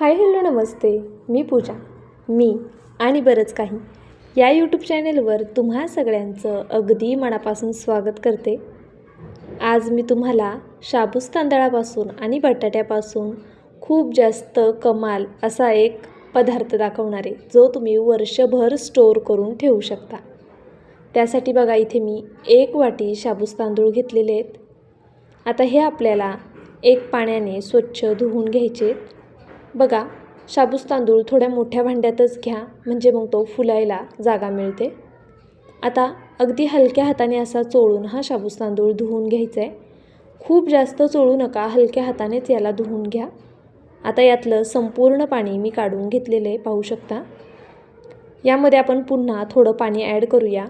Hi hello नमस्ते. मी पूजा. मी आणि बरंच काही. या यूट्यूब चॅनेलवर तुम्हा सगळ्यांचं अगदी मनापासून स्वागत करते. आज मी तुम्हाला शाबूस तांदळापासून आणि बटाट्यापासून खूप जास्त कमाल असा एक पदार्थ दाखवणार आहे जो तुम्ही वर्षभर स्टोअर करून ठेवू शकता. त्यासाठी बघा इथे मी एक वाटी शाबूस तांदूळ घेतलेले आहेत. आता हे आपल्याला एक पाण्याने स्वच्छ धुवून घ्यायचे बघा शाबूस तांदूळ थोड्या मोठ्या भांड्यातच घ्या म्हणजे मग तो फुलायला जागा मिळते. आता अगदी हलक्या हाताने असा चोळून हा शाबूस तांदूळ धुवून घ्यायचा आहे खूप जास्त चोळू नका हलक्या हातानेच याला धुवून घ्या. आता यातलं संपूर्ण पाणी मी काढून घेतलेलं आहे पाहू शकता. यामध्ये आपण पुन्हा थोडं पाणी ॲड करूया.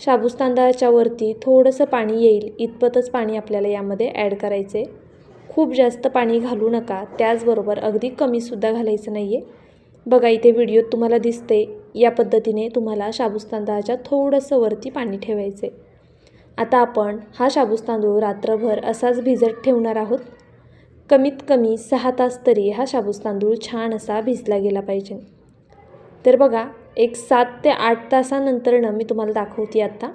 शाबूस तांदळाच्या वरती थोडंसं पाणी येईल इतपतच पाणी आपल्याला यामध्ये ॲड करायचं आहे खूप जास्त पाणी घालू नका. त्याचबरोबर अगदी कमीसुद्धा घालायचं नाही आहे बघा इथे व्हिडिओत तुम्हाला दिसते या पद्धतीने तुम्हाला शाबूस तांदळाच्या थोडंसं वरती पाणी ठेवायचं आहे आता आपण हा शाबूस तांदूळ रात्रभर असाच भिजत ठेवणार आहोत. कमीत कमी सहा तास तरी हा शाबूस तांदूळ छान असा भिजला गेला पाहिजे. तर बघा एक सात ते आठ तासानंतरनं मी तुम्हाला दाखवते आत्ता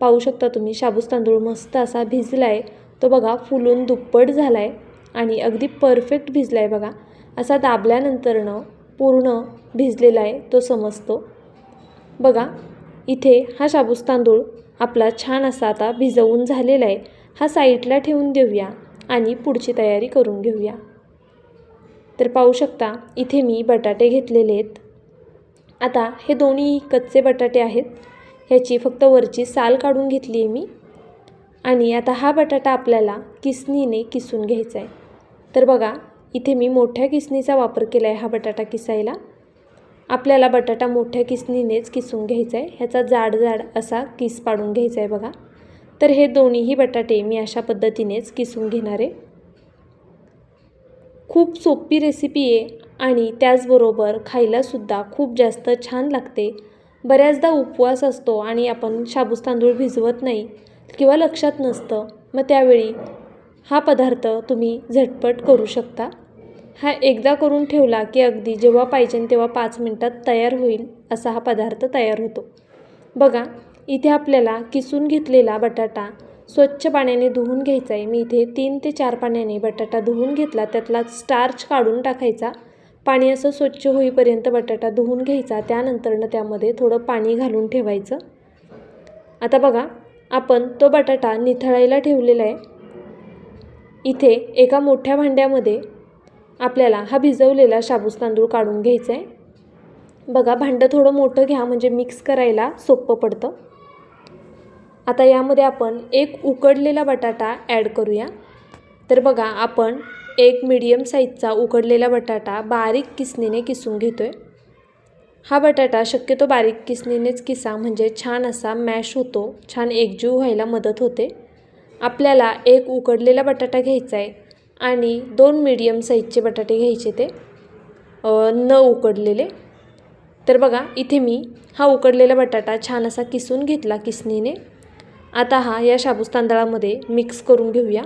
पाहू शकता तुम्ही शाबूस तांदूळ मस्त असा भिजला आहे तो बघा फुलून दुप्पट झाला आहे आणि अगदी परफेक्ट भिजला आहे बघा. असा दाबल्यानंतरनं पूर्ण भिजलेला आहे तो समजतो. बघा इथे हा शाबूस तांदूळ आपला छान असा आता भिजवून झालेला आहे. हा साईडला ठेवून देऊया आणि पुढची तयारी करून घेऊया. तर पाहू शकता इथे मी बटाटे घेतलेले आहेत. आता हे दोन्ही कच्चे बटाटे आहेत. ह्याची फक्त वरची साल काढून घेतली आहे मी. आणि आता हा बटाटा आपल्याला किसनीने किसून घ्यायचा आहे तर बघा इथे मी मोठ्या किसनीचा वापर केला आहे हा बटाटा किसायला. आपल्याला बटाटा मोठ्या किसनीनेच किसून घ्यायचा आहे ह्याचा जाड जाड असा किस पाडून घ्यायचा आहे बघा. तर हे दोन्हीही बटाटे मी अशा पद्धतीनेच किसून घेणार. आहे खूप सोपी रेसिपी आहे आणि त्याचबरोबर खायलासुद्धा खूप जास्त छान लागते. बऱ्याचदा उपवास असतो आणि आपण शाबूस तांदूळ भिजवत नाही. किंवा लक्षात नसतं मग त्यावेळी हा पदार्थ तुम्ही झटपट करू शकता. हा एकदा करून ठेवला की अगदी जेव्हा पाहिजे तेव्हा पाच मिनटात तयार होईल असा हा पदार्थ तयार होतो. बघा इथे आपल्याला किसून घेतलेला बटाटा स्वच्छ पाण्याने धुवून घ्यायचा आहे. मी इथे तीन ते चार पाण्याने बटाटा धुवून घेतला. त्यातला स्टार्च काढून टाकायचा. पाणी असं स्वच्छ होईपर्यंत बटाटा धुवून घ्यायचा. त्यानंतरनं त्यामध्ये थोडं पाणी घालून ठेवायचं. आता बघा आपण तो बटाटा निथळायला ठेवलेला आहे. इथे एका मोठ्या भांड्यामध्ये आपल्याला हा भिजवलेला शाबूस तांदूळ काढून घ्यायचा आहे. बघा भांडं थोडं मोठं घ्या म्हणजे मिक्स करायला सोपं पडतं. आता यामध्ये आपण एक उकडलेला बटाटा ॲड करूया. तर बघा आपण एक मीडियम साईजचा उकडलेला बटाटा बारीक किसणीने किसून घेतो आहे हा बटाटा शक्यतो बारीक किसनीनेच किसा म्हणजे छान असा मॅश होतो छान एकजीव व्हायला मदत होते. आपल्याला एक उकडलेला बटाटा घ्यायचा आहे आणि दोन मीडियम साईजचे बटाटे घ्यायचे ते. न उकडलेले. तर बघा इथे मी हा उकडलेला बटाटा छान असा किसून घेतला किसनीने आता हा या शाबूस तांदळामध्ये मिक्स करून घेऊया.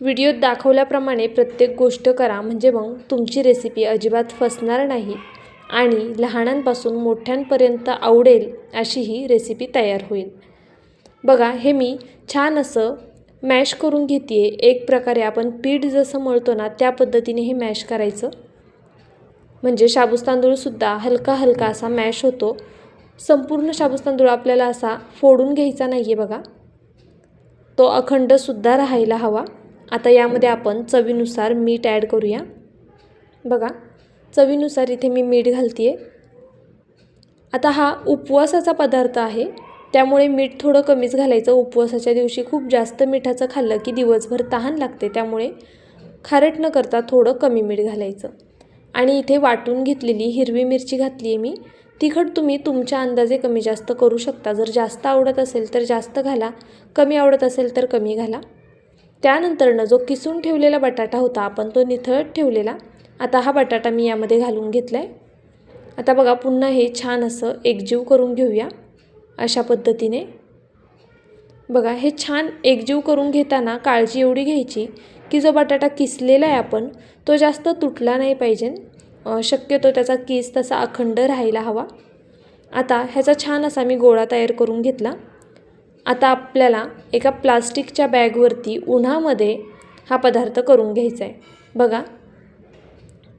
व्हिडिओत दाखवल्याप्रमाणे प्रत्येक गोष्ट करा म्हणजे मग तुमची रेसिपी अजिबात फसणार नाही. आणि लहानांपासून मोठ्यांपर्यंत आवडेल अशी ही रेसिपी तयार होईल. बघा हे मी छान असं मॅश करून घेते आहे एक प्रकारे आपण पीठ जसं मळतो ना त्या पद्धतीने हे मॅश करायचं. म्हणजे शाबूस तांदूळसुद्धा हलका हलका असा मॅश होतो. संपूर्ण शाबूस तांदूळ आपल्याला असा फोडून घ्यायचा नाही आहे बघा. तो अखंडसुद्धा राहायला हवा. आता यामध्ये आपण चवीनुसार मीठ ॲड करूया. बघा. चवीनुसार इथे मी मीठ घालते आहे आता हा उपवासाचा पदार्थ आहे त्यामुळे मीठ थोडं कमीच घालायचं. उपवासाच्या दिवशी खूप जास्त मिठाचं खाल्लं की दिवसभर तहान लागते त्यामुळे खारट न करता थोडं कमी मीठ घालायचं. आणि इथे वाटून घेतलेली हिरवी मिरची घातली आहे मी. तिखट तुम्ही तुमच्या अंदाजे कमी जास्त करू शकता. जर जास्त आवडत असेल तर जास्त घाला कमी आवडत असेल तर कमी घाला. त्यानंतरनं जो किसून ठेवलेला बटाटा होता आपण तो निथळत ठेवलेला आता हा बटाटा मी यामध्ये घालून घेतला आहे आता बघा पुन्हा हे छान असं एकजीव करून घेऊया अशा पद्धतीने. बघा हे छान एकजीव करून घेताना काळजी एवढी घ्यायची की जो बटाटा किसलेला आहे आपण तो जास्त तुटला नाही पाहिजे. शक्यतो त्याचा किस तसा अखंड राहायला हवा. आता ह्याचा छान असा मी गोळा तयार करून घेतला. आता आपल्याला एका प्लास्टिकच्या बॅगवरती उन्हामध्ये हा पदार्थ करून घ्यायचा आहे. बघा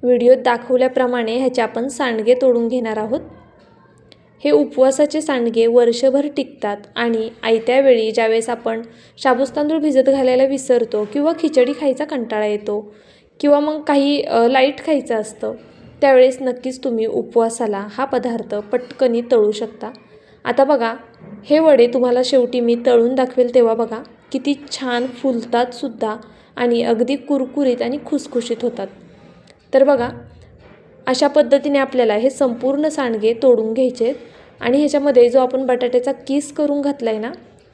व्हिडिओत दाखवल्याप्रमाणे ह्याचे आपण सांडगे तोडून घेणार आहोत. हे उपवासाचे सांडगे वर्षभर टिकतात आणि आयत्या वेळी ज्यावेळेस आपण शाबूस तांदूळ भिजत घालायला विसरतो किंवा खिचडी खायचा कंटाळा येतो किंवा मग काही लाइट खायचं असतं त्यावेळेस नक्कीच तुम्ही उपवासाला हा पदार्थ पटकनी तळू शकता. आता बघा हे वडे तुम्हाला शेवटी मी तळून दाखवेल तेव्हा बघा किती छान फुलतात सुद्धा आणि अगदी कुरकुरीत आणि खुसखुशीत होतात. तर बघा अशा पद्धतीने आपल्याला हे संपूर्ण सांडगे तोडून घ्यायचे आहेत. आणि ह्याच्यामध्ये जो आपण बटाट्याचा किस करून घातला आहे ना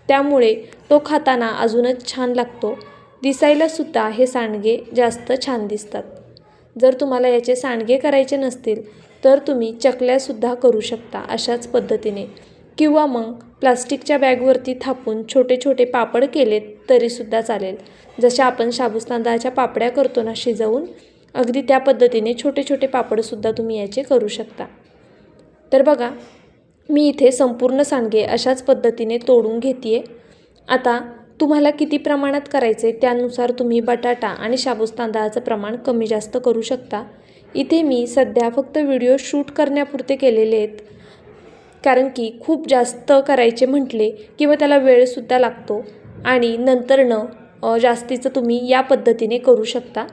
त्यामुळे तो खाताना अजूनच छान लागतो. दिसायलासुद्धा हे सांडगे जास्त छान दिसतात. जर तुम्हाला याचे सांडगे करायचे नसतील तर तुम्ही चकल्यासुद्धा करू शकता अशाच पद्धतीने. किंवा मग प्लास्टिकच्या बॅगवरती थापून छोटे छोटे पापड केलेत तरीसुद्धा चालेल. जशा आपण शाबूस तांदळाच्या पापड्या करतो ना शिजवून अगदी त्या पद्धतीने छोटे छोटे पापडसुद्धा तुम्ही याचे करू शकता. तर बघा मी इथे संपूर्ण सांडगे अशाच पद्धतीने तोडून घेते आहे आता तुम्हाला किती प्रमाणात करायचे त्यानुसार तुम्ही बटाटा आणि शाबूस तांदळाचं प्रमाण कमी जास्त करू शकता. इथे मी सध्या फक्त व्हिडिओ शूट करण्यापुरते केलेले आहेत. कारण की खूप जास्त करायचे म्हटले किंवा त्याला वेळसुद्धा लागतो आणि नंतरनं जास्तीचं तुम्ही या पद्धतीने करू शकता.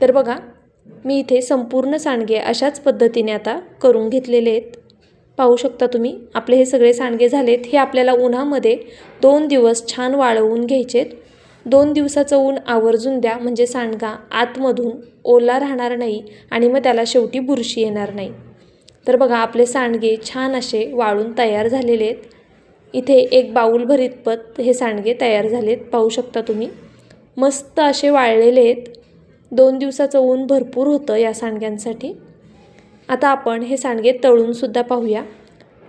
तर बघा मी इथे संपूर्ण सांडगे अशाच पद्धतीने आता करून घेतलेले आहेत. पाहू शकता तुम्ही आपले हे सगळे सांडगे झालेत. हे आपल्याला उन्हामध्ये दोन दिवस छान वाळवून घ्यायचेत. दोन दिवसाचं ऊन आवर्जून द्या म्हणजे सांडगा आतमधून ओला राहणार नाही आणि मग त्याला शेवटी बुरशी येणार नाही. तर बघा आपले सांडगे छान असे वाळून तयार झालेले आहेत. इथे एक बाऊलभर इतपत हे सांडगे तयार झालेत पाहू शकता तुम्ही. मस्त असे वाळलेले आहेत. दोन दिवसाचं ऊन भरपूर होतं या सांडग्यांसाठी. आता आपण हे सांडगे तळूनसुद्धा पाहूया.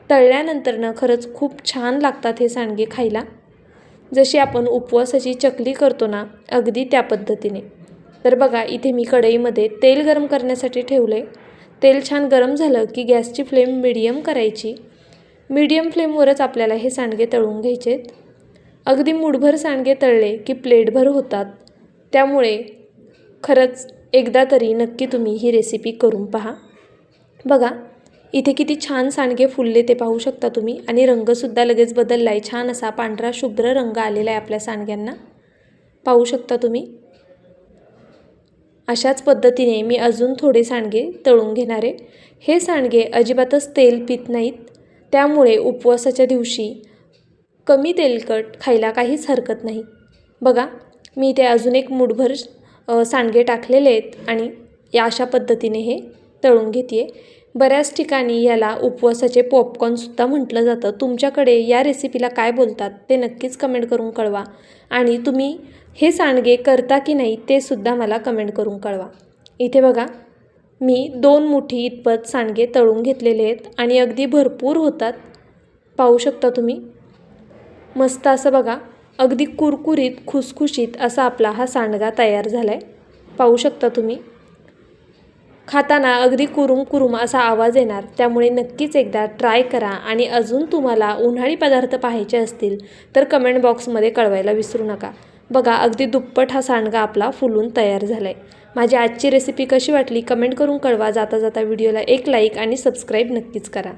तळल्यानंतरनं खरंच खूप छान लागतात हे सांडगे खायला. जशी आपण उपवासाची चकली करतो ना अगदी त्या पद्धतीने. तर बघा इथे मी कढईमध्ये तेल गरम करण्यासाठी ठेवले तेल छान गरम झालं की गॅसची फ्लेम मिडियम करायची. मीडियम फ्लेमवरच आपल्याला हे सांडगे तळून घ्यायचे आहेत अगदी मुठभर सांडगे तळले की प्लेटभर होतात. त्यामुळे खरंच एकदा तरी नक्की तुम्ही ही रेसिपी करून पहा. बघा इथे किती छान सांडगे फुलले ते पाहू शकता तुम्ही आणि रंगसुद्धा लगेच बदलला आहे छान असा पांढरा शुभ्र रंग आलेला आहे आपल्या सांडग्यांना. पाहू शकता तुम्ही. अशाच पद्धतीने मी अजून थोडे सांडगे तळून घेणार आहे. हे सांडगे अजिबातच तेल पित नाहीत. त्यामुळे उपवासाच्या दिवशी कमी तेलकट खायला काहीच हरकत नाही. बघा मी इथे अजून एक मुठभर सांडगे टाकलेले आहेत आणि या अशा पद्धतीने हे तळून घेते बऱ्याच ठिकाणी याला उपवासाचे पॉपकॉर्नसुद्धा म्हटलं जातं. तुमच्याकडे या रेसिपीला काय बोलतात ते नक्कीच कमेंट करून कळवा. आणि तुम्ही हे सांडगे करता की नाही ते सुद्धा मला कमेंट करून कळवा. इथे बघा मी दोन मुठी इतपत सांडगे तळून घेतलेले आहेत आणि अगदी भरपूर होतात. पाहू शकता तुम्ही? मस्त असं बघा. अगदी कुरकुरीत खुसखुशीत असा आपला हा सांडगा तयार झाला आहे पाहू शकता तुम्ही. खाताना अगदी कुरुम कुरुम असा आवाज येणार. त्यामुळे नक्कीच एकदा ट्राय करा आणि अजून तुम्हाला उन्हाळी पदार्थ पाहायचे असतील तर कमेंट बॉक्समध्ये कळवायला विसरू नका. बघा अगदी दुप्पट हा सांडगा आपला फुलून तयार झाला आहे माझी आजची रेसिपी कशी वाटली? कमेंट करून कळवा. जाता जाता व्हिडिओला एक लाईक आणि सबस्क्राईब नक्कीच करा.